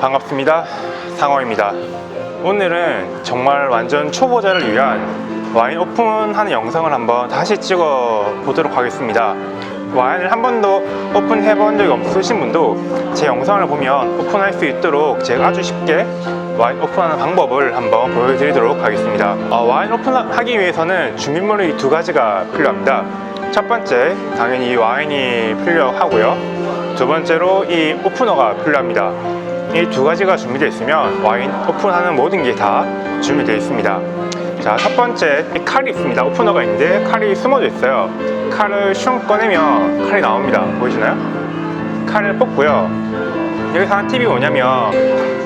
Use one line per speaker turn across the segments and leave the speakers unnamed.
반갑습니다. 상어입니다. 오늘은 정말 완전 초보자를 위한 와인 오픈하는 영상을 한번 다시 찍어 보도록 하겠습니다. 와인을 한 번도 오픈해 본 적이 없으신 분도 제 영상을 보면 오픈할 수 있도록 제가 아주 쉽게 와인 오픈하는 방법을 한번 보여드리도록 하겠습니다. 어, 와인 오픈하기 위해서는 준비물이 두 가지가 필요합니다. 첫 번째, 당연히 와인이 필요하고요. 두 번째로 이 오프너가 필요합니다. 이 두 가지가 준비되어 있으면 와인 오픈하는 모든 게 다 준비되어 있습니다. 자, 첫 번째 이 칼이 있습니다. 오프너가 있는데 칼이 숨어져 있어요. 칼을 슝 꺼내면 칼이 나옵니다. 보이시나요? 칼을 뽑고요. 여기서 하나 팁이 뭐냐면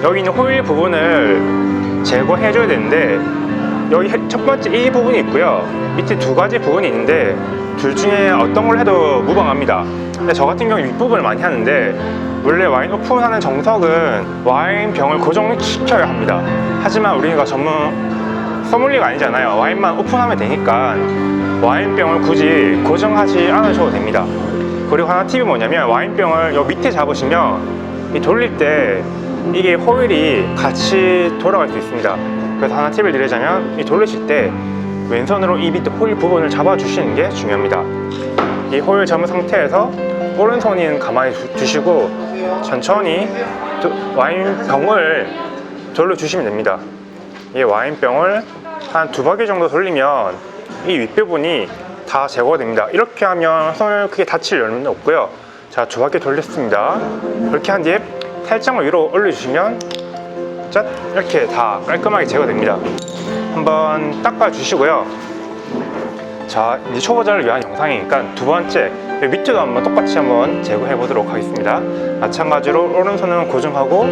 여기 있는 호일 부분을 제거해줘야 되는데 여기 해- 첫 번째 이 부분이 있고요. 밑에 두 가지 부분이 있는데 둘 중에 어떤 걸 해도 무방합니다. 근데 저 같은 경우 윗부분을 많이 하는데 원래 와인 오픈하는 정석은 와인 병을 고정시켜야 합니다. 하지만 우리가 전문 소믈리가 아니잖아요. 와인만 오픈하면 되니까 와인병을 굳이 고정하지 않으셔도 됩니다. 그리고 하나 팁이 뭐냐면 와인병을 요 밑에 잡으시면 이 돌릴 때 이게 호일이 같이 돌아갈 수 있습니다. 그래서 하나 팁을 드리자면 이 돌리실 때 왼손으로 이 밑에 호일 부분을 잡아주시는 게 중요합니다. 이 호일 잡은 상태에서 오른손은 가만히 두- 두시고 천천히 도- 와인병을 돌려주시면 됩니다. 이 와인병을 한 두 바퀴 정도 돌리면 이 윗부분이 다 제거가 됩니다. 이렇게 하면 손을 크게 다칠 여는 없고요. 자, 두 바퀴 돌렸습니다. 그렇게 한 뒤에 살짝만 위로 올려주시면 짠! 이렇게 다 깔끔하게 제거됩니다. 한번 닦아주시고요. 자, 이제 초보자를 위한 영상이니까 두 번째 이 밑에도 한번 똑같이 한번 제거해 보도록 하겠습니다. 마찬가지로 오른손은 고정하고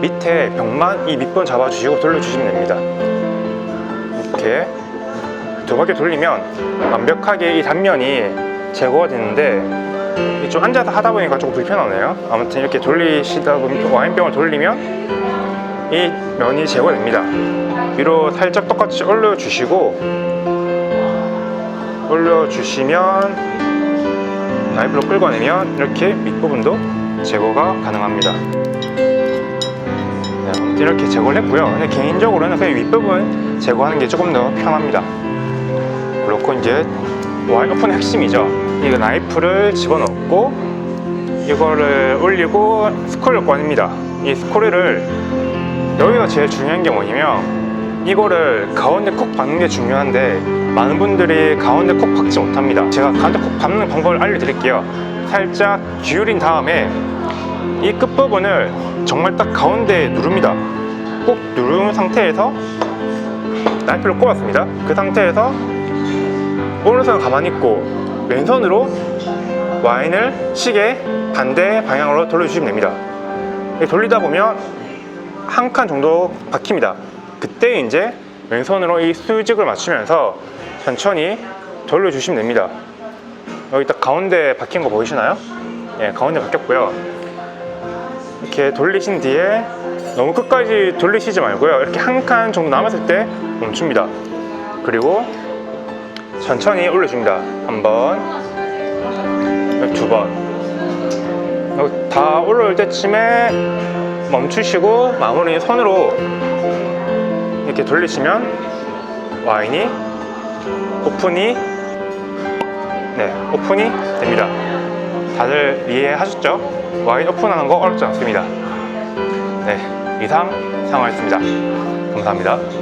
밑에 벽만 이 밑번 잡아주시고 돌려주시면 됩니다. 이렇게 두 바퀴 돌리면 완벽하게 이 단면이 제거가 되는데 이 좀 앉아서 하다 보니까 조금 불편하네요. 아무튼 이렇게 돌리시다 보면 와인병을 돌리면 이 면이 제거됩니다. 위로 살짝 똑같이 올려주시고 올려주시면 나이프로 끌어내면 이렇게 밑부분도 제거가 가능합니다. 네, 이렇게 제거를 했고요. 근데 개인적으로는 그냥 윗부분 제거하는 게 조금 더 편합니다. 그렇고 이제 오픈의 핵심이죠. 이거 나이프를 집어넣고 이거를 올리고 스크롤을 꺼냅니다. 이 스크롤을 여기가 제일 중요한 게 뭐냐면 이거를 가운데 콕 박는 게 중요한데 많은 분들이 가운데 콕 박지 못합니다. 제가 가운데 콕 박는 방법을 알려드릴게요. 살짝 기울인 다음에 이 끝부분을 정말 딱 가운데에 누릅니다. 꼭 누른 상태에서 나이프를 꼽았습니다. 그 상태에서 오른손 가만히 있고 왼손으로 와인을 시계 반대 방향으로 돌려주시면 됩니다. 돌리다 보면 한 칸 정도 박힙니다. 그때 이제 왼손으로 이 수직을 맞추면서 천천히 돌려주시면 됩니다. 여기 딱 가운데 박힌 거 보이시나요? 예, 가운데 박혔고요. 이렇게 돌리신 뒤에 너무 끝까지 돌리시지 말고요. 이렇게 한 칸 정도 남았을 때 멈춥니다. 그리고 천천히 올려줍니다. 한 번, 두 번. 다 올라올 때쯤에 멈추시고 마무리 손으로 이렇게 돌리시면 와인이 오픈이 네 오픈이 됩니다. 다들 이해하셨죠? 와인 오픈하는 거 어렵지 않습니다. 네 이상 상황이었습니다. 감사합니다.